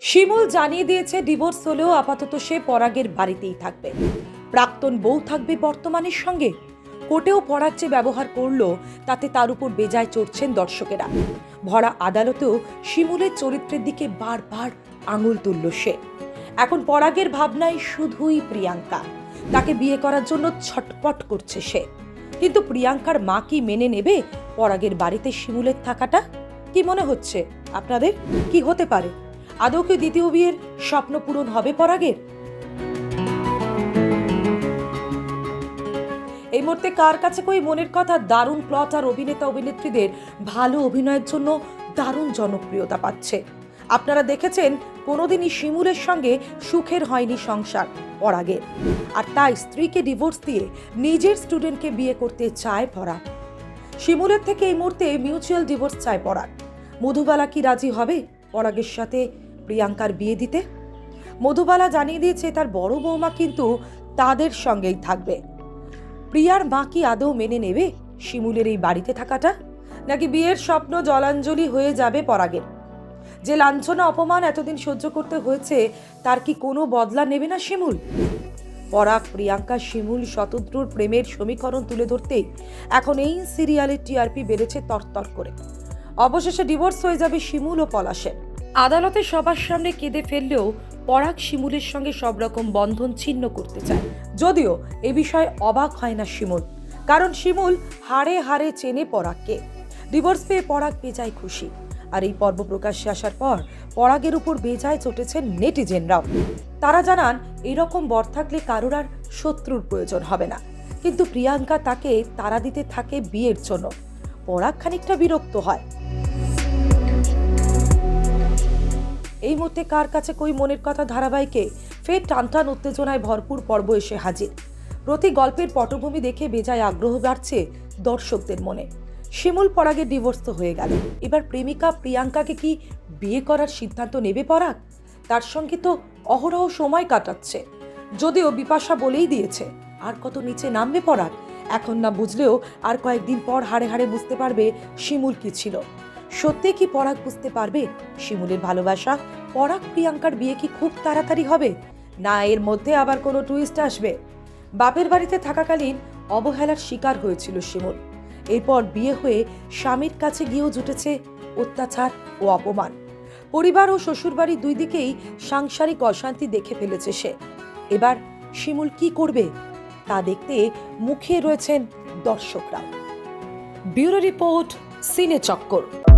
শিমুল জানিয়ে দিয়েছে ডিভোর্স হলেও আপাতত সে পরাগের বাড়িতেই থাকবে। প্রাক্তন বউ থাকবে বর্তমানের সঙ্গে। কোর্টেও পরাগ যে ব্যবহার করল, তাতে তার উপর বেজায় চড়ছেন দর্শকেরা। ভরা আদালতেও শিমুলের চরিত্রের দিকে বারবার আঙুল তুলল সে। এখন পরাগের ভাবনায় শুধুই প্রিয়াঙ্কা। তাকে বিয়ে করার জন্য ছটপট করছে সে। কিন্তু প্রিয়াঙ্কার মা কি মেনে নেবে পরাগের বাড়িতে শিমুলের থাকাটা? কি মনে হচ্ছে আপনাদের? কি হতে পারে? আদৌ কি দ্বিতীয় বিয়ের স্বপ্ন পূরণ হবে পরাগের? এই মুহূর্তে কার কাছে কই মনের কথা? দারুণ প্লট আর অভিনেতা, অভিনেত্রীদের ভালো অভিনয়ের জন্য দারুণ জনপ্রিয়তা পাচ্ছে। আপনারা দেখেছেন, কোনোদিনই শিমুলের সঙ্গে সুখের হয়নি সংসার পরাগের। আর তাই স্ত্রীকে ডিভোর্স দিয়ে নিজের স্টুডেন্টকে বিয়ে করতে চায় পরাগ। শিমুলের থেকে এই মুহূর্তে মিউচুয়াল ডিভোর্স চায় পরাগ। মধুবালা কি রাজি হবে পরাগের সাথে? প্রিয়াঙ্কার বিয়ে দিতে? মধুবালা জানিয়ে দিয়েছে তার বড় বৌমা কিন্তু তাদের সঙ্গেই থাকবে। প্রিয়ার মা কি আদৌ মেনে নেবে শিমুলের এই বাড়িতে থাকাটা? নাকি বিয়ের স্বপ্ন জলাঞ্জলি হয়ে যাবে পরাগের? যে লাঞ্ছনা, অপমান এতদিন সহ্য করতে হয়েছে, তার কি কোনো বদলা নেবে না শিমুল? পরাগ, প্রিয়াঙ্কা, শিমুল, শতদ্রুর প্রেমের সমীকরণ তুলে ধরতেই এখন এই সিরিয়ালের টিআরপি বেড়েছে তরতর করে। অবশেষে ডিভোর্স হয়ে যাবে শিমুল ও পলাশের। আদালতে সবার সামনে কেঁদে ফেললেও পরাগ শিমুলের সঙ্গে সব রকম বন্ধন ছিন্ন করতে চায়। যদিও এ বিষয়ে অবাক হয় না শিমুল। কারণ শিমুল হাড়ে হাড়ে চেনে পরাগকে। ডিভোর্স পেয়ে পরাগ বেজায় খুশি। আর এই পর্ব প্রকাশ্যে আসার পর পরাগের উপর বেজায় চটেছেন নেটিজেনরাও। তারা জানান, এরকম বর থাকলে কারোর আর শত্রুর প্রয়োজন হবে না। কিন্তু প্রিয়াঙ্কা তাকে তারা দিতে থাকে বিয়ের জন্য। পরাগ খানিকটা বিরক্ত হয়। মুহূর্তে কার কাছে কই মনের কথা ধারাবাহিকে ফের টানটান উত্তেজনায় ভরপুর পর্ব এসে হাজির। প্রতি গল্পের পটভূমি দেখে বেজায় আগ্রহ বাড়ছে দর্শকদের মনে। শিমুল পরাগে ডিভোর্স তো হয়ে গেল। এবার প্রেমিকা প্রিয়াঙ্কাকে কি বিয়ে করার সিদ্ধান্ত নেবে পরাগ? তার সঙ্গে তো অহরহ সময় কাটাচ্ছে। যদিও বিপাশা বলেই দিয়েছে, আর কত নিচে নামবে পরাগ? এখন না বুঝলেও আর কয়েকদিন পর হাড়ে হাড়ে বুঝতে পারবে শিমুল কি ছিল। সত্যি কি পরাগ বুঝতে পারবে? শিমুলের ভালোবাসা পরাগ প্রিয়াঙ্কার বিয়ে কি খুব তাড়াতাড়ি হবে? না, এর মধ্যে আবার কোনো টুইস্ট আসবে। বাপের বাড়িতে থাকাকালীন অবহেলার শিকার হয়েছিল শিমুল। এরপর বিয়ে হয়ে স্বামীর কাছে গিয়েও জুটেছে অত্যাচার ও অপমান। পরিবার ও শ্বশুরবাড়ি দুই দিকেই সাংসারিক অশান্তি দেখে ফেলেছে সে। এবার শিমুল কি করবে তা দেখতে মুখে রয়েছেন দর্শকরা ব্যুরো রিপোর্ট সিনে চক্কর।